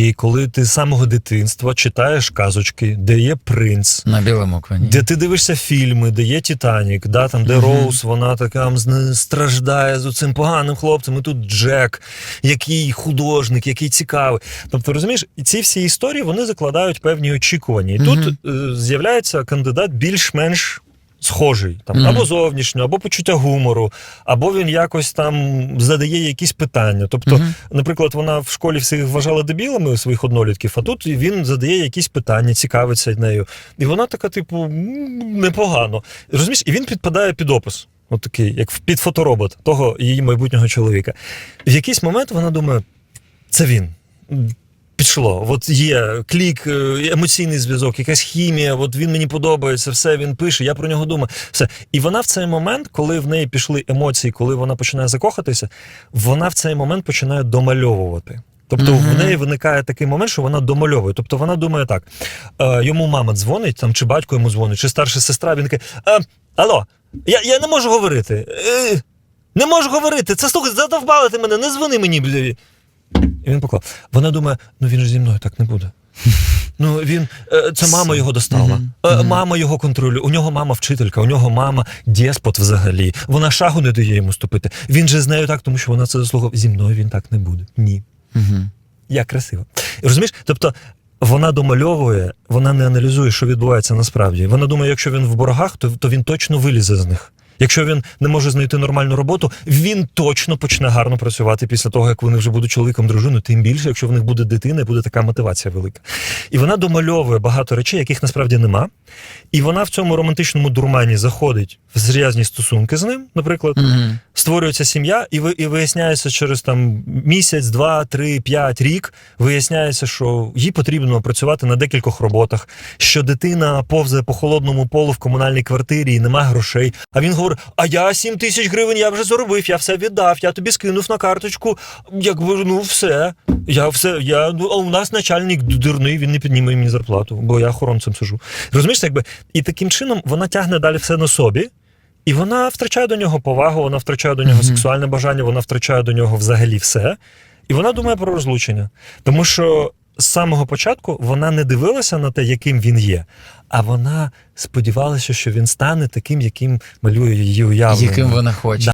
І коли ти з самого дитинства читаєш казочки, де є принц, На білому коні. де ти дивишся фільми, де є Титанік, да, там, де Мгм. Роуз, вона така страждає з цим поганим хлопцем, і тут Джек, який художник, який цікавий. Тобто, розумієш, і ці всі історії вони закладають певні очікування. І Мгм. тут е, з'являється кандидат більш-менш. Схожий там Мгм. або зовнішньо, або почуття гумору, або він якось там задає якісь питання. Тобто, Мгм. Наприклад, вона в школі всіх вважала дебілами своїх однолітків, а тут він задає якісь питання, цікавиться нею. І вона така, типу, непогано. Розумієш, і він підпадає під опис. От такий, як під фоторобот того її майбутнього чоловіка. В якийсь момент вона думає, це він. Пішло, от є клік, е, емоційний зв'язок, якась хімія, от він мені подобається, все він пише, я про нього думаю. Все. І вона в цей момент, коли в неї пішли емоції, коли вона починає закохатися, вона в цей момент починає домальовувати. Тобто Мгм. в неї виникає такий момент, що вона домальовує. Тобто вона думає так: е, йому мама дзвонить, там, чи батько йому дзвонить, чи старша сестра, він такий, е, алло, я, я не можу говорити. Е, не можу говорити. Це слухай, задовбали ти мене, не дзвони мені. Бля». І він поклав. Вона думає, ну він ж зі мною так не буде. Ну він е, це мама його достала. Е. Мама його контролює. У нього мама вчителька, у нього мама деспот взагалі. Вона шагу не дає йому ступити. Він же з нею так, тому що вона це заслуговує. Зі мною він так не буде. Ні. Як красиво. Розумієш? Тобто. Вона домальовує, вона не аналізує, що відбувається насправді. Вона думає, якщо він в боргах, то, то він точно вилізе з них. Якщо він не може знайти нормальну роботу, він точно почне гарно працювати після того, як вони вже будуть чоловіком, дружиною, тим більше, якщо в них буде дитина, і буде така мотивація велика. І вона домальовує багато речей, яких насправді нема. І вона в цьому романтичному дурмані заходить в зв'язні стосунки з ним, наприклад, Мгм. створюється сім'я, і ви і виясняється через там місяць, два, три, п'ять, рік. Виясняється, що їй потрібно працювати на декількох роботах, що дитина повзає по холодному полу в комунальній квартирі і нема грошей. А він говорить: А я 7 тисяч гривень я вже заробив, я все віддав, я тобі скинув на карточку. Якби ну все. Я все, я ну а у нас начальник дурний, він не підніме мені зарплату, бо я охоронцем сижу. Розумієш, якби і таким чином вона тягне далі все на собі. І вона втрачає до нього повагу, вона втрачає до нього Мгм. сексуальне бажання, вона втрачає до нього взагалі все. І вона думає про розлучення. Тому що з самого початку вона не дивилася на те, яким він є, а вона сподівалася, що він стане таким, яким малює її уявлення. Яким вона хоче.